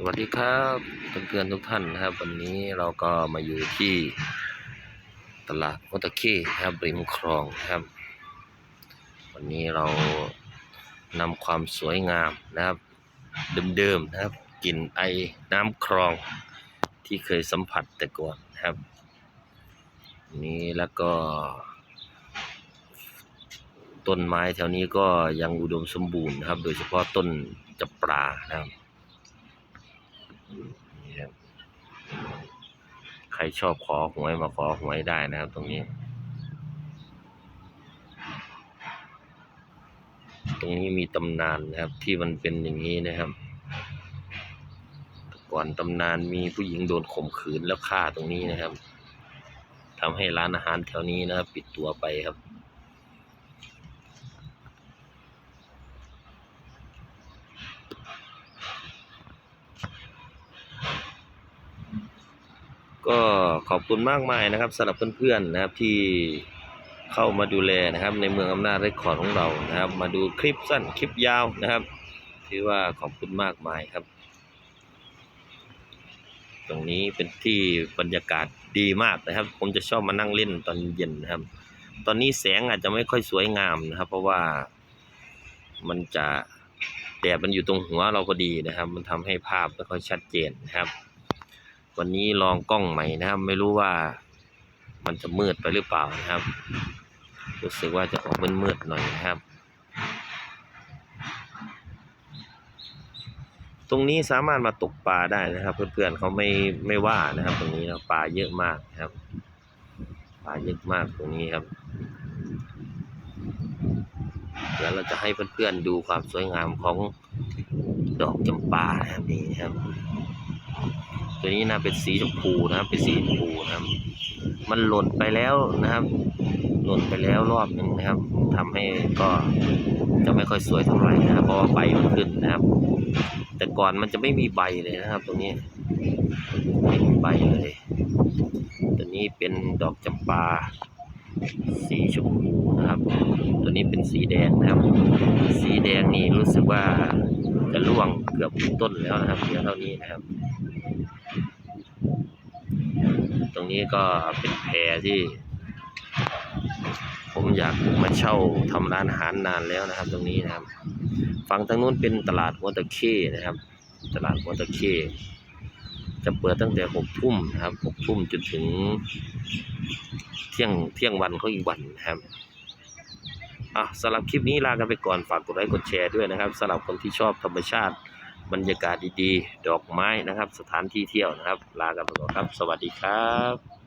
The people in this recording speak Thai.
สวัสดีครับเพื่อนๆทุกท่านนะครับ วันนี้เราก็มาอยู่ที่ตลาดมอตอร์เคครับริมคลองครับ วันนี้เรานำความสวยงามนะครับ เดิมๆนะครับกลิ่นไอน้ำคลองที่เคยสัมผัสแต่ก่อนนะครับ นี้แล้วก็ ต้นไม้แถวนี้ก็ยังอุดมสมบูรณ์นะครับ โดยเฉพาะต้นจับปลานะครับ นี่ครับใครชอบขอหวยมาขอหวยได้นะครับ ตรงนี้ ตรงนี้มีตำนานนะครับ ที่มันเป็นอย่างนี้นะครับก่อนตำนานมีผู้หญิงโดนข่มขืนแล้วฆ่าตรงนี้นะครับทำให้ร้านอาหารแถวนี้นะครับ ปิดตัวไปครับ ก็ขอบคุณมากมายนะครับสำหรับเพื่อนๆนะครับที่เข้ามาดูแลนะครับ ในเมืองอำนาจเรคคอร์ดของเรานะครับ มาดูคลิปสั้นคลิปยาวนะครับถือว่าขอบคุณมากมายครับ ตรงนี้เป็นที่บรรยากาศดีมากนะครับ ผมจะชอบมานั่งเล่นตอนเย็นนะครับ ตอนนี้แสงอาจจะไม่ค่อยสวยงามนะครับ เพราะว่ามันจะแดดมันอยู่ตรงหัวเราพอดีนะครับ มันทำให้ภาพไม่ค่อยชัดเจนนะครับ วันนี้ลองกล้องใหม่นะครับ ไม่รู้ว่ามันจะมืดไปหรือเปล่านะครับ รู้สึกว่าจะออกมืดๆหน่อยนะครับ ตรงนี้สามารถมาตกปลาได้นะครับ เพื่อนๆเขาไม่ไม่ว่านะครับ ตรงนี้นะปลาเยอะมากนะครับ ปลาเยอะมากตรงนี้ครับเดี๋ยวเราจะให้เพื่อนๆดูความสวยงามของดอกจำปานะครับนี่ครับ ตัวนี้นะเป็นสีชมพูนะครับ เป็นสีชมพูนะครับ มันหล่นไปแล้วนะครับ หล่นไปแล้วรอบหนึ่งนะครับทำให้ก็จะไม่ค่อยสวยเท่าไหร่นะครับ เพราะว่าใบมันขึ้นนะครับ แต่ก่อนมันจะไม่มีใบเลยนะครับ ตรงนี้ไม่มีใบเลยตัวนี้เป็นดอกจำปาสีชมพูนะครับ ตัวนี้เป็นสีแดงนะครับ สีแดงนี่รู้สึกว่าจะร่วงเกือบต้นแล้วนะครับเหลือเท่านี้นะครับ รงนี้ก็เป็นแพรที่ ผมอยากมาเช่าทำร้านอาหารนานแล้วนะครับ ตรงนี้นะครับ ฝั่งทางนู้นเป็นตลาดหัวตะเข้นะครับ ตลาดหัวตะเข้จะเปิดตั้งแต่หกทุ่มนะครับหกทุ่มจนถึงเที่ยงเที่ยงวันเขาอีกวันนะครับอะสำหรับคลิปนี้ลากันไปก่อนฝากกดไลค์กดแชร์ด้วยนะครับสำหรับคนที่ชอบธรรมชาติ บรรยากาศดีๆ ดอกไม้นะครับ สถานที่เที่ยวนะครับ ลากันไปก่อนครับ สวัสดีครับ